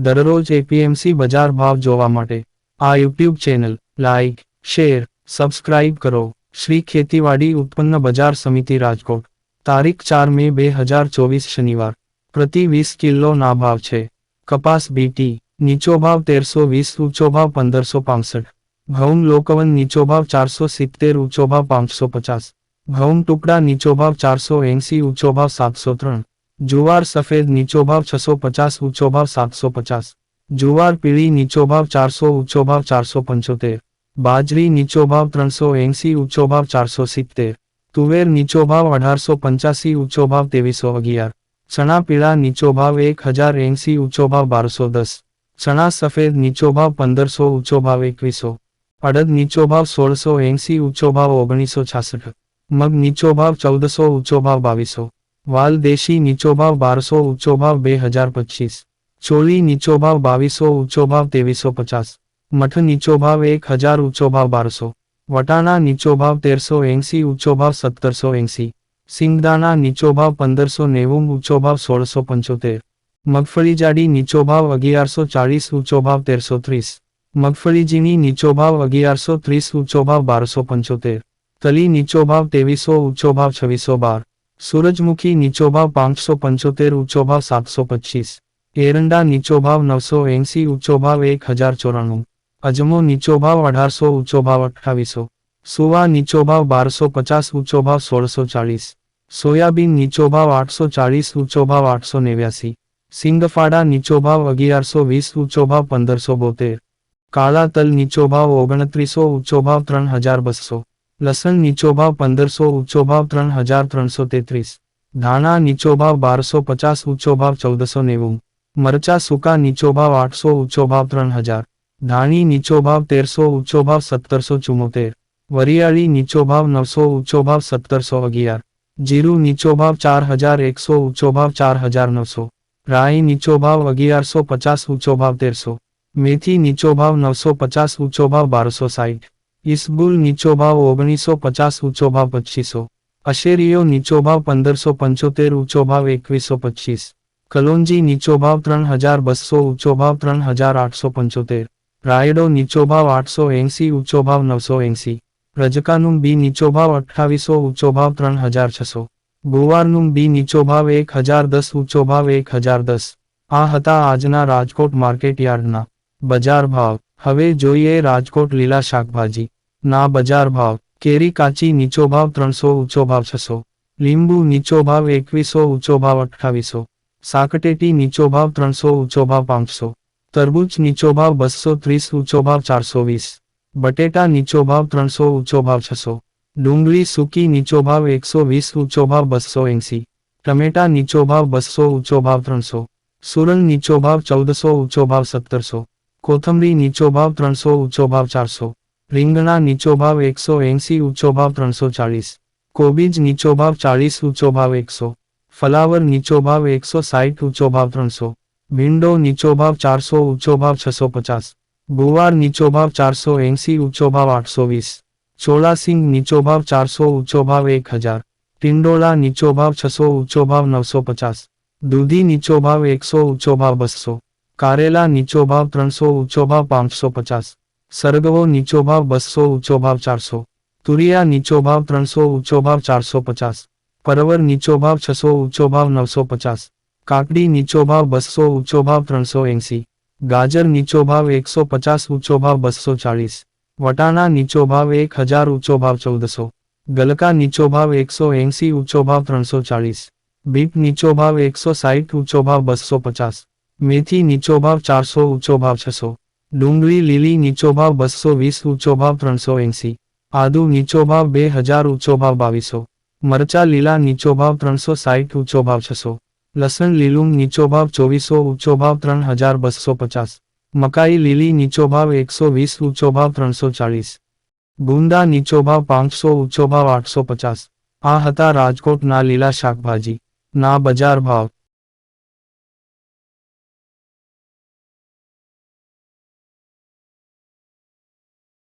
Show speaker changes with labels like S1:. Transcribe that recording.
S1: દરરોજ એપીએમસી બજાર ભાવ જોવા માટે. આ YouTube channel like share, subscribe કરો. શ્રી ખેતીવાડી ઉત્પન્ન બજાર સમિતિ રાજકોટ. તારીખ ચાર મે બે હજાર ચોવીસ શનિવાર. પ્રતિ વીસ કિલો ના ભાવ છે. કપાસ બીટી નીચો ભાવ તેરસો વીસ, ઊંચો ભાવ પંદરસો પાસઠ. ઘઉં લોકવન નીચો ભાવ ચારસો સિત્તેર, ઊંચો ભાવ પાંચસો પચાસ. ઘઉં ટુકડા નીચો ભાવ ચારસો એંસી, ઊંચો ભાવ સાતસો ત્રણ. જુવાર સફેદ નીચો ભાવ છસો પચાસ ઊંચો ભાવ સાતસો પચાસ. જુવાર પીળી નીચો ભાવ ચારસો ઊંચો ભાવ ચારસો પંચોતેર. બાજરી નીચો ભાવ ત્રણસો એંસી ઊંચો ભાવ ચારસો સિત્તેર. તુવેર નીચો ભાવ અઢારસો પંચ્યાસી ઊંચો ભાવ ત્રેવીસો અગિયાર. ચણા પીળા નીચો ભાવ એક હજાર એંસી ઊંચો ભાવ બારસો દસ. ચણા સફેદ નીચો ભાવ પંદરસો ઊંચો ભાવ એકવીસો. અડદ નીચો ભાવ સોળસો એંસી ઊંચો ભાવ ઓગણીસો છાસઠ. મગ નીચો ભાવ ચૌદસો ઊંચો ભાવ બાવીસો. વાલ દેશી નીચો ભાવ બારસો ઊંચો ભાવ બે હજાર પચીસ. ચોલી નીચો ભાવ બાવીસો ઊંચો ભાવ ત્રેવીસો પચાસ. મઠ નીચો ભાવ એક હજાર ઊંચો ભાવ બારસો. વટાણા નીચો ભાવ તેરસો એંસી ઊંચો ભાવ સત્તરસો એંસી. સિંગદાણા નીચો ભાવ પંદરસો નેવું ઊંચો ભાવ સોળસો પંચોતેર. મગફળી જાડી નીચો ભાવ અગિયારસો ચાળીસ ઊંચો ભાવ તેરસો ત્રીસ. મગફળી ઝીણી નીચો ભાવ અગિયારસો ત્રીસ ઊંચો ભાવ બારસો પંચોતેર. તલી નીચો ભાવ ત્રેવીસો ઊંચો ભાવ છવ્વીસો બાર. સૂરજમુખી નીચો ભાવ પાંચસો પંચોતેર ઊંચો ભાવ સાતસો પચીસ. એરંડા નીચો ભાવ નવસો એંસી ઊંચો ભાવ એક હજાર ચોરાણું. અજમો નીચો ભાવ અઢારસો ઊંચો ભાવ અઠ્ઠાવીસો. સુવા નીચો ભાવ બારસો પચાસ ઊંચો ભાવ સોળસો ચાળીસ. સોયાબીન નીચો ભાવ આઠસો ચાળીસ ઊંચો ભાવ આઠસો નેવ્યાસી. સિંગફાડા નીચો ભાવ અગિયારસો વીસ ઊંચો ભાવ પંદરસો બોતેર. કાળા તલ નીચો ભાવ ઓગણત્રીસો ઊંચો ભાવ ત્રણ હજાર બસો. લસણ નીચો ભાવ પંદરસો ઊંચો ભાવ ત્રણ હજાર ત્રણસો તેત્રીસ. ધાણા નીચો ભાવ બારસો પચાસ ઊંચો ભાવ ચૌદસો નેવું. મરચા સૂકા નીચો ભાવ આઠસો ઊંચો ભાવ ત્રણ હજાર. ધાણી નીચો ભાવ તેરસો ઊંચો ભાવ સત્તરસો ચુમ્મોતેર. વરિયાળી નીચો ભાવ નવસો ઊંચો ભાવ સત્તરસો અગિયાર. જીરું નીચો ભાવ ચાર હજાર એકસો ઊંચો ભાવ ચાર હજાર નવસો. રાઈ નીચો ભાવ અગિયારસો પચાસ ઊંચો ભાવ તેરસો. મેથી નીચો ભાવ નવસો પચાસ ઊંચો ભાવ બારસો સાઠ. ઇસબુલ નીચો ઓગણીસો પચાસ ઊંચો ભાવ પચીસો અશેરીઓ નીચો પંદરસો પંચોતેર ઊંચો એકવીસો પચીસ કલોંજી નીચો ત્રણ હજાર બસો ઊંચો ત્રણ હજાર આઠસો પંચોતેર. રાયડો નીચો આઠસો એંસી ઊંચો નવસો એંસી. રજકાનું બી નીચો ભાવ અઠ્ઠાવીસો ઊંચો ભાવ ત્રણ હજાર છસો. ગુવારનું બી નીચો ભાવ એક હજાર દસ ઊંચો ભાવ એક હજાર દસ. આ હતા આજના રાજકોટ માર્કેટ યાર્ડના બજાર ભાવ. હવે જોઈએ રાજકોટ લીલા શાકભાજી. ના બજાર ભાવ. કેરી કાચી નીચો ભાવ ત્રણસો, ઊંચો ભાવ છસો. લીંબુ નીચો ભાવ એકવીસો, ઊંચો ભાવ અઠ્ઠાવીસો. સાકટેટી નીચો ભાવ ત્રણસો, ઊંચો ભાવ પાંચસો. તરબૂચ નીચો ભાવ બસો ત્રીસ, ઊંચો ભાવ ચારસો વીસ. બટેટા નીચો ભાવ ત્રણસો, ઊંચો ભાવ છસો. ડુંગળી સૂકી નીચો ભાવ એકસો વીસ, ઊંચો ભાવ બસો એંસી. ટમેટા નીચો ભાવ બસો, ઊંચો ભાવ ત્રણસો. સુરણ નીચો ભાવ ચૌદસો, ઊંચો ભાવ સત્તરસો. કોથમરી નીચો ભાવ ત્રણસો, ઊંચો ભાવ ચારસો. રીંગણા નીચો ભાવ એકસો, એંસી, ઊંચો ભાવ ત્રણસો ચાળીસ. કોબીજ નીચો ભાવ ચાળીસ, ઊંચો ભાવ એકસો. ફલાવર નીચો ભાવ એકસો સાઠ, ઊંચો ભાવ ત્રણસો. ભીંડો નીચો ભાવ ચારસો, ઊંચો ભાવ છસો પચાસ. ગુવાર નીચો ભાવ ચારસો, એંસી, ઊંચો ભાવ આઠસો વીસ. ચોળાસિંગ નીચો ભાવ ચારસો, ઊંચો ભાવ એક હજાર. ટિંડોળા નીચો ભાવ છસો, ઊંચો ભાવ નવસો પચાસ. દૂધી નીચો ભાવ એકસો, ઊંચો ભાવ બસો. કારેલા નીચો ભાવ ત્રણસો, ઊંચો ભાવ પાંચસો પચાસ. સરગવો નીચો ભાવ બસો, ઊંચો ભાવ ચારસો. તુરિયા નીચો ભાવ ત્રણસો, ઊંચો ભાવ ચારસો પચાસ. પરવર નીચો ભાવ છસો, ઊંચો ભાવ નવસો પચાસ. કાકડી નીચો ભાવ બસો, ઊંચો ભાવ ત્રણસો એંસી. ગાજર નીચો ભાવ એકસો પચાસ, ઊંચો ભાવ બસો ચાળીસ. વટાણા નીચો ભાવ એક હજાર, ઊંચો ભાવ ચૌદસો. ગલકા નીચો ભાવ એકસો એંસી, ઊંચો ભાવ ત્રણસો ચાળીસ. બીપ નીચો ભાવ એકસો સાઠ, ઊંચો ભાવ બસો પચાસ. મેથી નીચો ભાવ ચારસો, ઊંચો ભાવ છસો. ડુંગળી લીલી નીચો ભાવ બસો વીસ, ઊંચો ભાવ ત્રણસો એંસી. આદુ નીચો ભાવ બે હજાર, ઊંચો ભાવ બાવીસો. મરચા લીલા નીચો ભાવ ત્રણસો સાહીઠ, ઊંચો ભાવ છસો. લસણ લીલું નીચો ભાવ ચોવીસો, ઊંચો ભાવ ત્રણ હજાર બસો પચાસ. મકાઈ લીલી નીચો ભાવ એકસો વીસ, ઊંચો ભાવ ત્રણસો ચાળીસ. ગુંદા નીચો ભાવ પાંચસો, ઊંચો ભાવ આઠસો પચાસ. આ હતા રાજકોટના લીલા શાકભાજી. ના બજાર ભાવ.